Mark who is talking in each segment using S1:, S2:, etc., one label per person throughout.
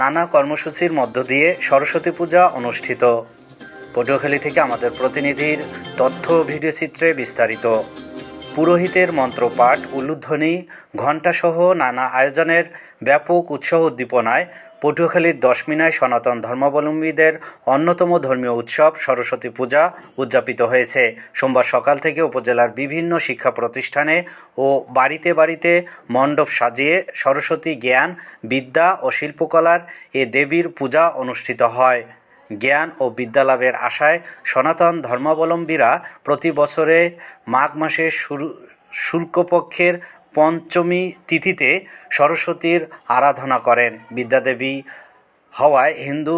S1: নানা কর্মসূচির মধ্য দিয়ে সরস্বতী পূজা অনুষ্ঠিত পটুয়াখালী থেকে আমাদের প্রতিনিধির তথ্য ভিডিওচিত্রে বিস্তারিত পুরোহিতের মন্ত্রপাঠ উলুধ্বনি ঘণ্টাসহ নানা আয়োজনের ব্যাপক উৎসাহ উদ্দীপনায় পটুয়াখালীর দশমিনায় সনাতন ধর্মাবলম্বীদের অন্যতম ধর্মীয় উৎসব সরস্বতী পূজা উদযাপিত হয়েছে সোমবার সকাল থেকে উপজেলার বিভিন্ন শিক্ষা প্রতিষ্ঠানে ও বাড়িতে বাড়িতে মণ্ডপ সাজিয়ে সরস্বতী জ্ঞান বিদ্যা ও শিল্পকলার এ দেবীর পূজা অনুষ্ঠিত হয় জ্ঞান ও বিদ্যালাভের আশায় সনাতন ধর্মাবলম্বীরা প্রতি বছরে মাঘ মাসে শুরু শুল্কপক্ষের পঞ্চমী তিথিতে সরস্বতীর আরাধনা করেন বিদ্যাদেবী হওয়ায় হিন্দু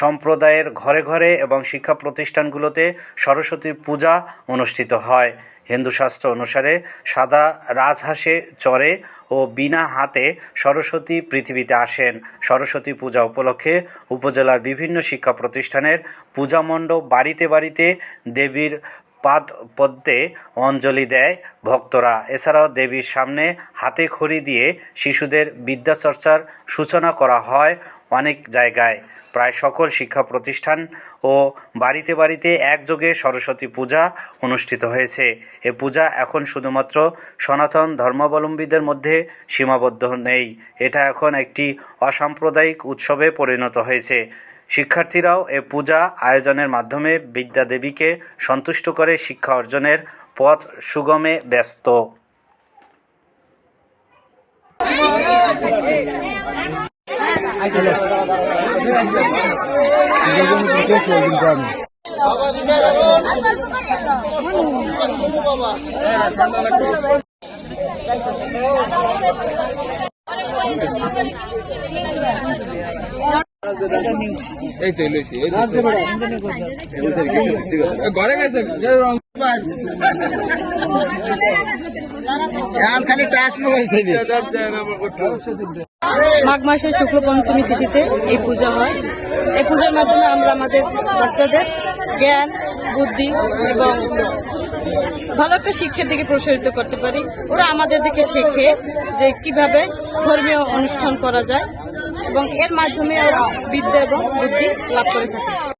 S1: সম্প্রদায়ের ঘরে ঘরে এবং শিক্ষা প্রতিষ্ঠানগুলোতে সরস্বতী পূজা অনুষ্ঠিত হয় হিন্দু শাস্ত্র অনুসারে সাদা রাজহাঁসে চরে ও বিনা হাতে সরস্বতী পৃথিবীতে আসেন সরস্বতী পূজা উপলক্ষে উপজেলার বিভিন্ন শিক্ষা প্রতিষ্ঠানের পূজা মণ্ডপ বাড়িতে বাড়িতে দেবীর পাদ পদ্মে অঞ্জলি দেয় ভক্তরা এছাড়াও দেবীর সামনে হাতে খড়ি দিয়ে শিশুদের বিদ্যাচর্চার সূচনা করা হয় অনেক জায়গায় প্রায় সকল শিক্ষা প্রতিষ্ঠান ও বাড়িতে বাড়িতে একযোগে সরস্বতী পূজা অনুষ্ঠিত হয়েছে এ পূজা এখন শুধুমাত্র সনাতন ধর্মাবলম্বীদের মধ্যে সীমাবদ্ধ নেই এটা এখন একটি অসাম্প্রদায়িক উৎসবে পরিণত হয়েছে শিক্ষার্থীরাও এ পূজা আয়োজনের মাধ্যমে বিদ্যাদেবীকে সন্তুষ্ট করে শিক্ষা অর্জনের পথ সুগমে ব্যস্ত
S2: ঘরে গেছে মাঘ মাসের শুক্ল পঞ্চমী তিথিতে এই পূজা হয় এই পূজার মাধ্যমে আমরা আমাদের বাচ্চাদের জ্ঞান বুদ্ধি এবং ভালো একটা শিক্ষার দিকে প্রসারিত করতে পারি ওরা আমাদের দিকে শেখে যে কিভাবে ধর্মীয় অনুষ্ঠান করা যায় এবং এর মাধ্যমে ওরা বিদ্যা এবং বুদ্ধি লাভ করে থাকে